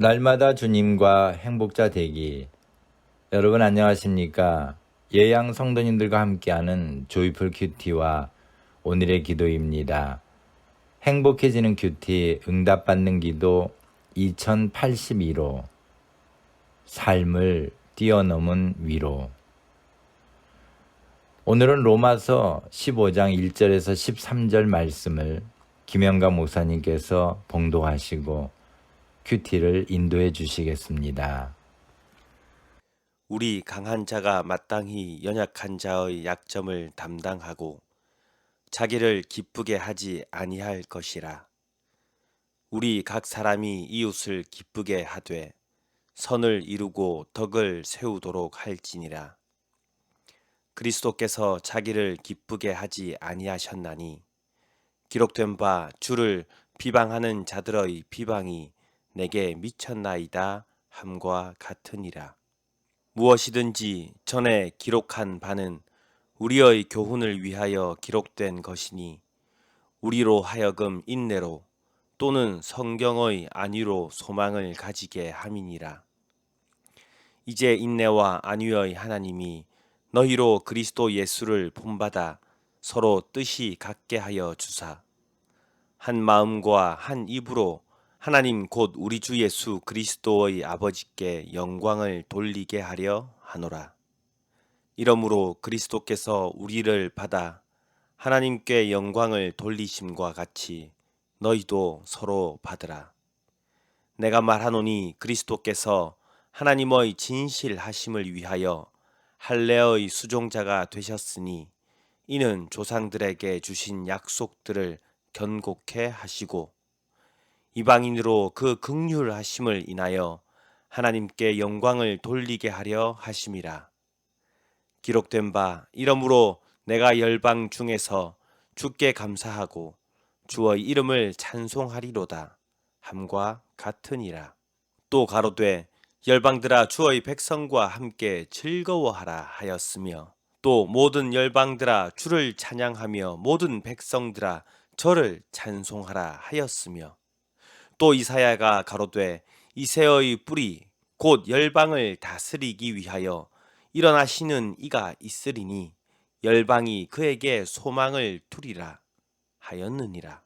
날마다 주님과 행복자 되기. 여러분 안녕하십니까? 예양 성도님들과 함께하는 조이풀 큐티와 오늘의 기도입니다. 행복해지는 큐티 응답받는 기도 2082로 삶을 뛰어넘은 위로 오늘은 로마서 15장 1절에서 13절 말씀을 김영가 목사님께서 봉독하시고 큐티를 인도해 주시겠습니다. 우리 강한 자가 마땅히 연약한 자의 약점을 담당하고 자기를 기쁘게 하지 아니할 것이라. 우리 각 사람이 이웃을 기쁘게 하되 선을 이루고 덕을 세우도록 할지니라. 그리스도께서 자기를 기쁘게 하지 아니하셨나니 기록된 바 주를 비방하는 자들의 비방이 내게 미쳤나이다 함과 같으니라. 무엇이든지 전에 기록한 바는 우리의 교훈을 위하여 기록된 것이니 우리로 하여금 인내로 또는 성경의 안위로 소망을 가지게 함이니라. 이제 인내와 안위의 하나님이 너희로 그리스도 예수를 본받아 서로 뜻이 같게 하여 주사 한 마음과 한 입으로 하나님 곧 우리 주 예수 그리스도의 아버지께 영광을 돌리게 하려 하노라. 이러므로 그리스도께서 우리를 받아 하나님께 영광을 돌리심과 같이 너희도 서로 받으라. 내가 말하노니 그리스도께서 하나님의 진실하심을 위하여 할례의 수종자가 되셨으니 이는 조상들에게 주신 약속들을 견고케 하시고 이방인으로 그 극률하심을 인하여 하나님께 영광을 돌리게 하려 하심이라. 기록된 바 이러므로 내가 열방 중에서 주께 감사하고 주의 이름을 찬송하리로다 함과 같으니라. 또 가로되 열방들아 주의 백성과 함께 즐거워하라 하였으며 또 모든 열방들아 주를 찬양하며 모든 백성들아 저를 찬송하라 하였으며 또 이사야가 가로되 이새의 뿌리 곧 열방을 다스리기 위하여 일어나시는 이가 있으리니 열방이 그에게 소망을 두리라 하였느니라.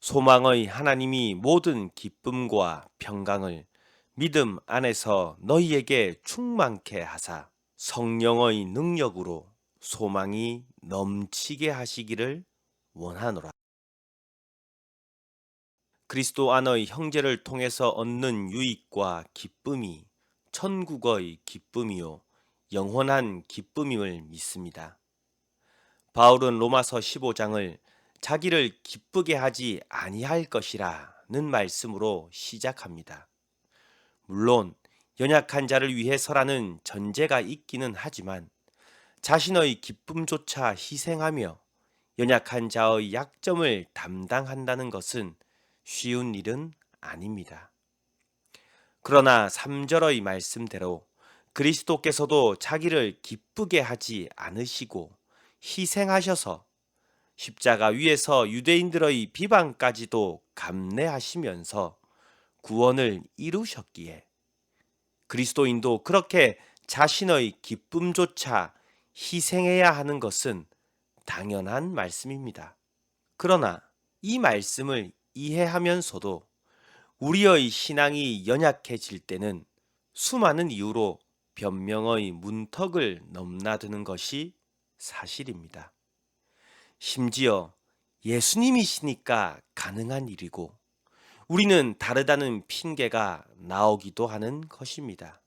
소망의 하나님이 모든 기쁨과 평강을 믿음 안에서 너희에게 충만케 하사 성령의 능력으로 소망이 넘치게 하시기를 원하노라. 그리스도 안의 형제를 통해서 얻는 유익과 기쁨이 천국의 기쁨이요 영원한 기쁨임을 믿습니다. 바울은 로마서 15장을 자기를 기쁘게 하지 아니할 것이라는 말씀으로 시작합니다. 물론 연약한 자를 위해서라는 전제가 있기는 하지만 자신의 기쁨조차 희생하며 연약한 자의 약점을 담당한다는 것은 쉬운 일은 아닙니다. 그러나 3절의 말씀대로 그리스도께서도 자기를 기쁘게 하지 않으시고 희생하셔서 십자가 위에서 유대인들의 비방까지도 감내하시면서 구원을 이루셨기에 그리스도인도 그렇게 자신의 기쁨조차 희생해야 하는 것은 당연한 말씀입니다. 그러나 이 말씀을 이해하면서도 우리의 신앙이 연약해질 때는 수많은 이유로 변명의 문턱을 넘나드는 것이 사실입니다. 심지어 예수님이시니까 가능한 일이고 우리는 다르다는 핑계가 나오기도 하는 것입니다.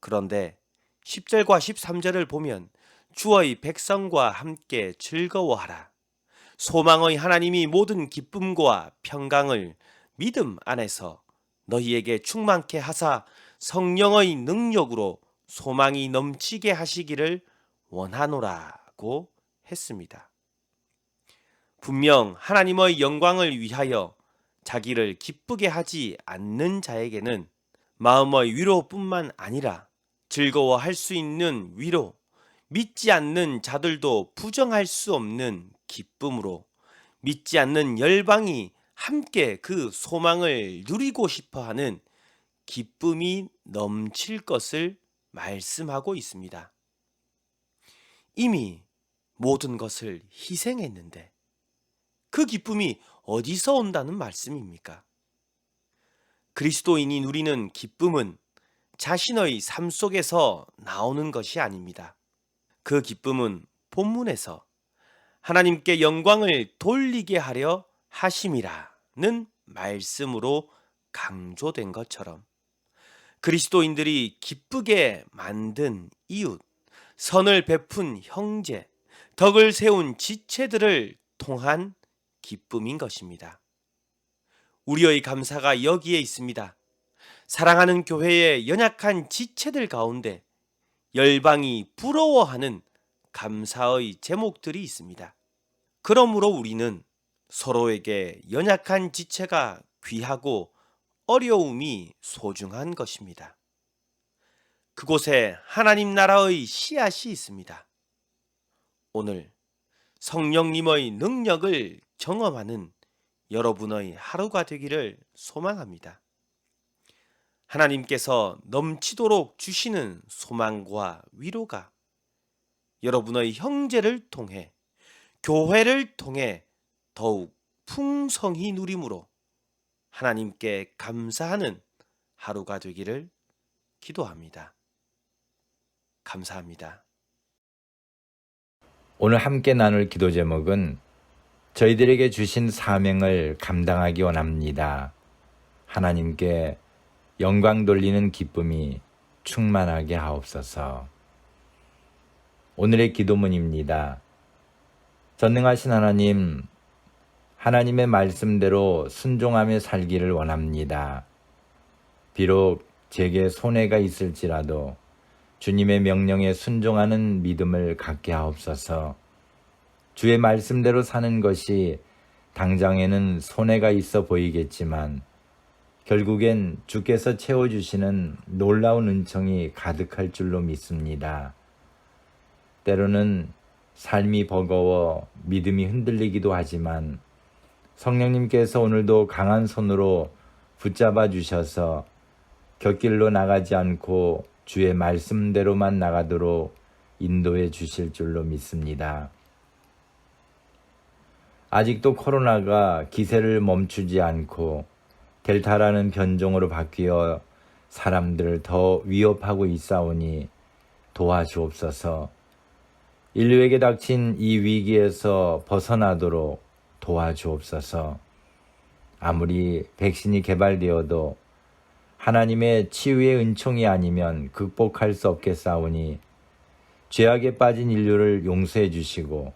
그런데 10절과 13절을 보면 주의 백성과 함께 즐거워하라. 소망의 하나님이 모든 기쁨과 평강을 믿음 안에서 너희에게 충만케 하사 성령의 능력으로 소망이 넘치게 하시기를 원하노라고 했습니다. 분명 하나님의 영광을 위하여 자기를 기쁘게 하지 않는 자에게는 마음의 위로뿐만 아니라 즐거워할 수 있는 위로, 믿지 않는 자들도 부정할 수 없는 기쁨으로 믿지 않는 열방이 함께 그 소망을 누리고 싶어 하는 기쁨이 넘칠 것을 말씀하고 있습니다. 이미 모든 것을 희생했는데 그 기쁨이 어디서 온다는 말씀입니까? 그리스도인이 누리는 기쁨은 자신의 삶 속에서 나오는 것이 아닙니다. 그 기쁨은 본문에서 하나님께 영광을 돌리게 하려 하심이라는 말씀으로 강조된 것처럼 그리스도인들이 기쁘게 만든 이웃, 선을 베푼 형제, 덕을 세운 지체들을 통한 기쁨인 것입니다. 우리의 감사가 여기에 있습니다. 사랑하는 교회의 연약한 지체들 가운데 열방이 부러워하는 감사의 제목들이 있습니다. 그러므로 우리는 서로에게 연약한 지체가 귀하고 어려움이 소중한 것입니다. 그곳에 하나님 나라의 씨앗이 있습니다. 오늘 성령님의 능력을 경험하는 여러분의 하루가 되기를 소망합니다. 하나님께서 넘치도록 주시는 소망과 위로가 여러분의 형제를 통해 교회를 통해 더욱 풍성히 누림으로 하나님께 감사하는 하루가 되기를 기도합니다. 감사합니다. 오늘 함께 나눌 기도 제목은 저희들에게 주신 사명을 감당하기 원합니다. 하나님께 영광 돌리는 기쁨이 충만하게 하옵소서. 오늘의 기도문입니다. 전능하신 하나님, 하나님의 말씀대로 순종하며 살기를 원합니다. 비록 제게 손해가 있을지라도 주님의 명령에 순종하는 믿음을 갖게 하옵소서. 주의 말씀대로 사는 것이 당장에는 손해가 있어 보이겠지만 결국엔 주께서 채워주시는 놀라운 은총이 가득할 줄로 믿습니다. 때로는 삶이 버거워 믿음이 흔들리기도 하지만 성령님께서 오늘도 강한 손으로 붙잡아 주셔서 곁길로 나가지 않고 주의 말씀대로만 나가도록 인도해 주실 줄로 믿습니다. 아직도 코로나가 기세를 멈추지 않고 델타라는 변종으로 바뀌어 사람들을 더 위협하고 있사오니 도와주옵소서. 인류에게 닥친 이 위기에서 벗어나도록 도와주옵소서. 아무리 백신이 개발되어도 하나님의 치유의 은총이 아니면 극복할 수 없겠사오니 죄악에 빠진 인류를 용서해 주시고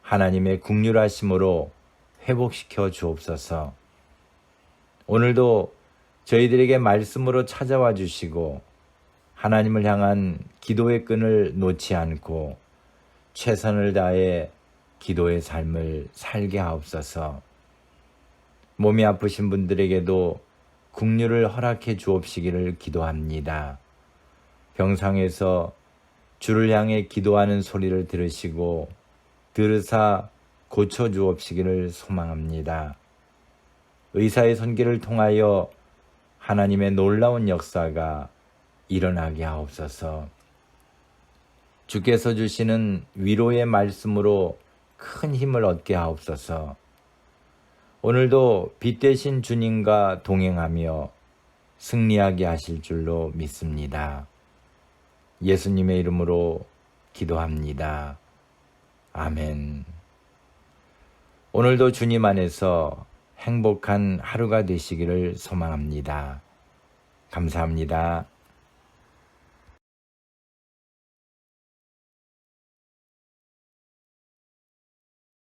하나님의 국률하심으로 회복시켜 주옵소서. 오늘도 저희들에게 말씀으로 찾아와 주시고 하나님을 향한 기도의 끈을 놓지 않고 최선을 다해 기도의 삶을 살게 하옵소서. 몸이 아프신 분들에게도 국류를 허락해 주옵시기를 기도합니다. 병상에서 주를 향해 기도하는 소리를 들으시고 들으사 고쳐 주옵시기를 소망합니다. 의사의 손길을 통하여 하나님의 놀라운 역사가 일어나게 하옵소서. 주께서 주시는 위로의 말씀으로 큰 힘을 얻게 하옵소서. 오늘도 빛 대신 주님과 동행하며 승리하게 하실 줄로 믿습니다. 예수님의 이름으로 기도합니다. 아멘. 오늘도 주님 안에서 행복한 하루가 되시기를 소망합니다. 감사합니다.